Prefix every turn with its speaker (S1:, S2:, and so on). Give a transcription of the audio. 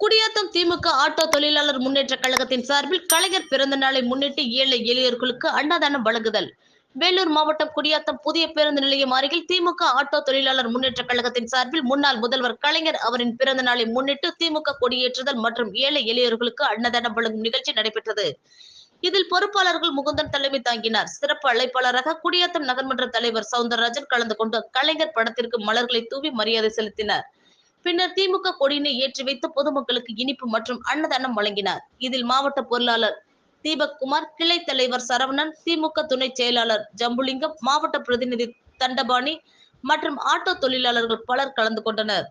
S1: குடியாத்தம் திமுக auto தொழிலாளர் முன்னேற்ற கழகத்தின் சார்பில் கலைஞர் பிறந்த நாளை முன்னிட்டு ஏழை எளியோர்களுக்கு அன்னதானம் வழங்குதல். வேலூர் மாவட்டம் குடியாத்தம் புதிய பேருந்து நிலையம் அருகில் திமுக ஆட்டோ தொழிலாளர் முன்னேற்ற கழகத்தின் சார்பில் முன்னாள் முதல்வர் கலைஞர் அவரின் பிறந்த நாளை முன்னிட்டு திமுக கொடியேற்றுதல் மற்றும் ஏழை எளியோர்களுக்கு அன்னதானம் வழங்கும் நிகழ்ச்சி நடைபெற்றது. இதில் பொறுப்பாளர்கள் முகுந்தன் தலைமை தாங்கினார். சிறப்பு அழைப்பாளராக குடியாத்தம் நகர்மன்ற தலைவர் சவுந்தரராஜன் கலந்து கொண்டு கலைஞர் படத்திற்கு மலர்களை தூவி மரியாதை செலுத்தினார். பின்னர் திமுக கொடியினை ஏற்றி வைத்து பொதுமக்களுக்கு இனிப்பு மற்றும் அன்னதானம் வழங்கினார். இதில் மாவட்ட பொருளாளர் தீபக் குமார் கிளை தலைவர் சரவணன் திமுக துணை செயலாளர் ஜம்புலிங்கம் மாவட்ட பிரதிநிதி தண்டபாணி மற்றும் ஆட்டோ தொழிலாளர்கள் பலர் கலந்து கொண்டனர்.